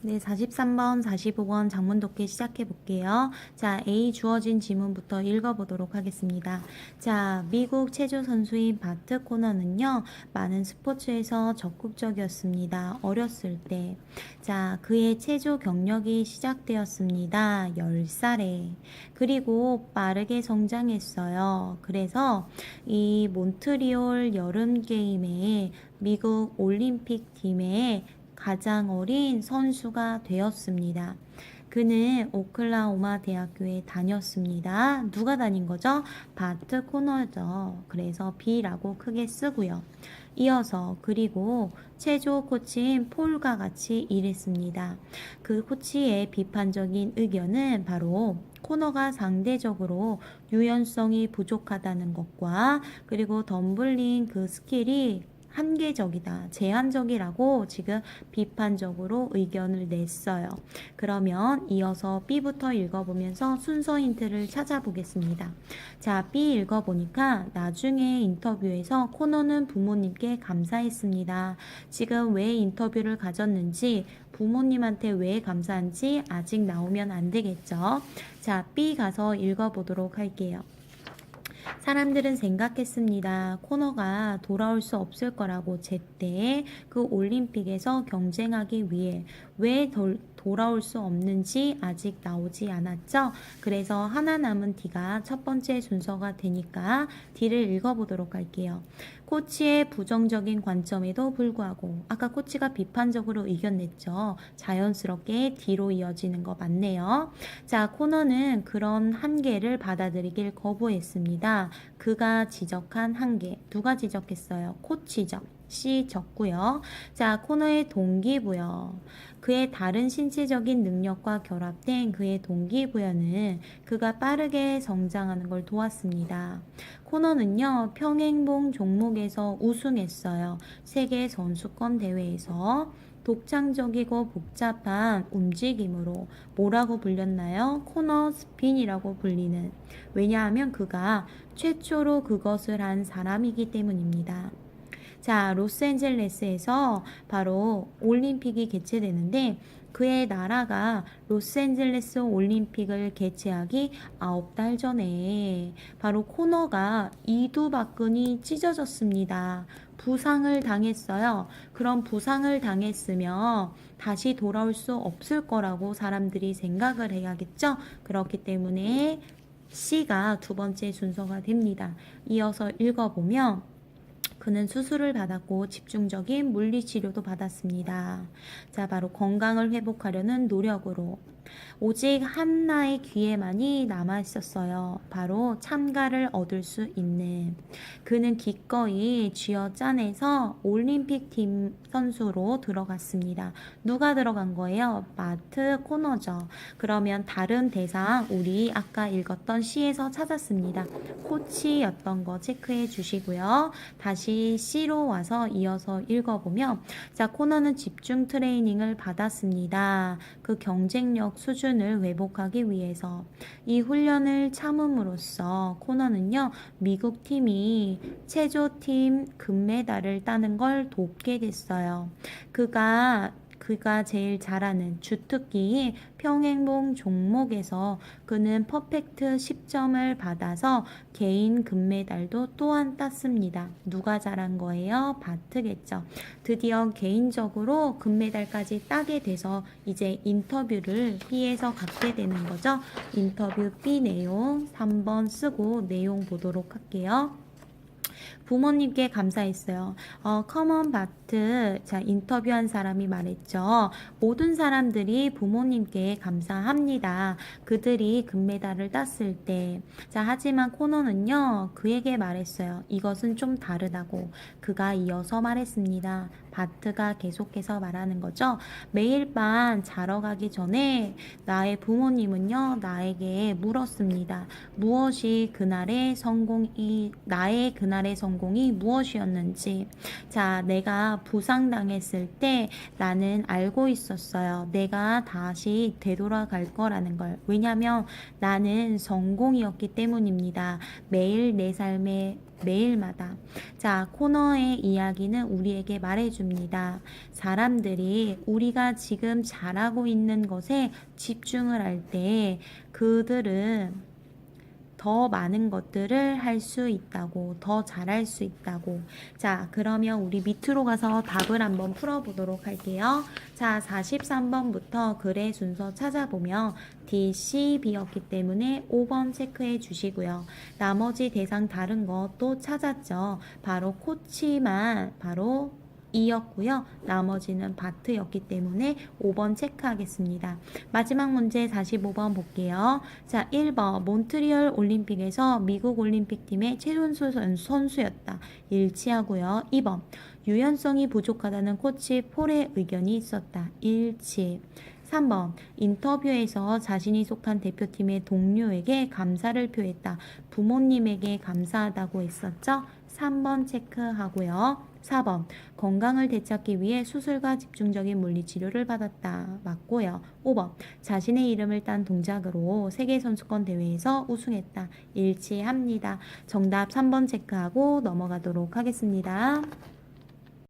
네, 43번, 45번 장문 독해 시작해 볼게요. 자, A 주어진 지문부터 읽어보도록 하겠습니다. 자, 미국 체조 선수인 바트 코너는요, 많은 스포츠에서 적극적이었습니다. 어렸을 때. 자, 그의 체조 경력이 시작되었습니다. 10살에. 그리고 빠르게 성장했어요. 그래서 이 몬트리올 여름 게임에 미국 올림픽 팀에 가장 어린 선수가 되었습니다. 그는 오클라호마 대학교에 다녔습니다. 누가 다닌 거죠? 바트 코너죠. 그래서 B라고 크게 쓰고요. 이어서 그리고 체조 코치인 폴과 같이 일했습니다. 그 코치의 비판적인 의견은 바로 코너가 상대적으로 유연성이 부족하다는 것과 그리고 덤블링 그 스킬이 한계적이다, 제한적이라고 지금 비판적으로 의견을 냈어요. 그러면 이어서 B부터 읽어보면서 순서 힌트를 찾아보겠습니다. 자, B 읽어보니까 나중에 인터뷰에서 코너는 부모님께 감사했습니다. 지금 왜 인터뷰를 가졌는지 부모님한테 왜 감사한지 아직 나오면 안 되겠죠. 자, B 가서 읽어보도록 할게요. 사람들은 생각했습니다. 코너가 돌아올 수 없을 거라고 제때 그 올림픽에서 경쟁하기 위해 왜 돌, 돌아올 수 없는지 아직 나오지 않았죠. 그래서 하나 남은 D가 첫 번째 순서가 되니까 D를 읽어보도록 할게요. 코치의 부정적인 관점에도 불구하고 아까 코치가 비판적으로 의견 냈죠. 자연스럽게 D로 이어지는 거 맞네요. 자, 코너는 그런 한계를 받아들이길 거부했습니다. 그가 지적한 한계. 누가 지적했어요? 코치죠. C 적고요. 자, 코너의 동기부여. 그의 다른 신체적인 능력과 결합된 그의 동기부여는 그가 빠르게 성장하는 걸 도왔습니다. 코너는요, 평행봉 종목에서 우승했어요. 세계 선수권 대회에서. 독창적이고 복잡한 움직임으로 뭐라고 불렸나요? 코너 스핀이라고 불리는. 왜냐하면 그가 최초로 그것을 한 사람이기 때문입니다. 자, 로스앤젤레스에서 바로 올림픽이 개최되는데 그의 나라가 로스앤젤레스 올림픽을 개최하기 9달 전에 바로 코너가 이두 박근이 찢어졌습니다. 부상을 당했어요. 그럼 부상을 당했으면 다시 돌아올 수 없을 거라고 사람들이 생각을 해야겠죠? 그렇기 때문에 C가 두 번째 순서가 됩니다. 이어서 읽어보면 그는 수술을 받았고 집중적인 물리 치료도 받았습니다. 자, 바로 건강을 회복하려는 노력으로 오직 한나의 귀에만이 남아 있었어요. 바로 참가를 얻을 수 있는. 그는 기꺼이 쥐어짠에서 올림픽 팀 선수로 들어갔습니다. 누가 들어간 거예요? 마트 코너죠. 그러면 다른 대상 우리 아까 읽었던 C에서 찾았습니다. 코치였던 거 체크해 주시고요. 다시 C로 와서 이어서 읽어보면 자 코너는 집중 트레이닝을 받았습니다. 그 경쟁력 수준을 회복하기 위해서 이 훈련을 참음으로써 코너는요 미국 팀이 체조팀 금메달을 따는 걸 돕게 됐어요. 그가 그가 제일 잘하는 주특기 평행봉 종목에서 그는 퍼펙트 10점을 받아서 개인 금메달도 또한 땄습니다. 누가 잘한 거예요? 바트겠죠. 드디어 개인적으로 금메달까지 따게 돼서 이제 인터뷰를 B에서 갖게 되는 거죠. 인터뷰 B 내용 3번 쓰고 내용 보도록 할게요. 부모님께 감사했어요. 어, 커먼 바트, 자, 인터뷰한 사람이 말했죠. 모든 사람들이 부모님께 감사합니다. 그들이 금메달을 땄을 때. 자, 하지만 코너는요, 그에게 말했어요. 이것은 좀 다르다고. 그가 이어서 말했습니다. 바트가 계속해서 말하는 거죠. 매일 밤 자러 가기 전에 나의 부모님은요, 나에게 물었습니다. 무엇이 그날의 성공이, 나의 그날의 성공이 무엇이었는지. 자, 내가 부상당했을 때 나는 알고 있었어요. 내가 다시 되돌아갈 거라는 걸. 왜냐면 나는 성공이었기 때문입니다. 매일 내 삶에 매일마다. 자, 코너의 이야기는 우리에게 말해줍니다. 사람들이 우리가 지금 잘하고 있는 것에 집중을 할 때 그들은 더 많은 것들을 할 수 있다고, 더 잘할 수 있다고. 자, 그러면 우리 밑으로 가서 답을 한번 풀어보도록 할게요. 자, 43번부터 글의 순서 찾아보면 D, C, B였기 때문에 5번 체크해 주시고요. 나머지 대상 다른 것도 찾았죠. 바로 코치만 바로 이었고요. 나머지는 바트였기 때문에 5번 체크하겠습니다. 마지막 문제 45번 볼게요. 자, 1번 몬트리올 올림픽에서 미국 올림픽팀의 최연소 선- 선수였다. 일치하고요. 2번 유연성이 부족하다는 코치 폴의 의견이 있었다. 일치. 3번 인터뷰에서 자신이 속한 대표팀의 동료에게 감사를 표했다. 부모님에게 감사하다고 했었죠. 3번 체크하고요. 4번 건강을 되찾기 위해 수술과 집중적인 물리치료를 받았다. 맞고요. 5번 자신의 이름을 딴 동작으로 세계선수권 대회에서 우승했다. 일치합니다. 정답 3번 체크하고 넘어가도록 하겠습니다.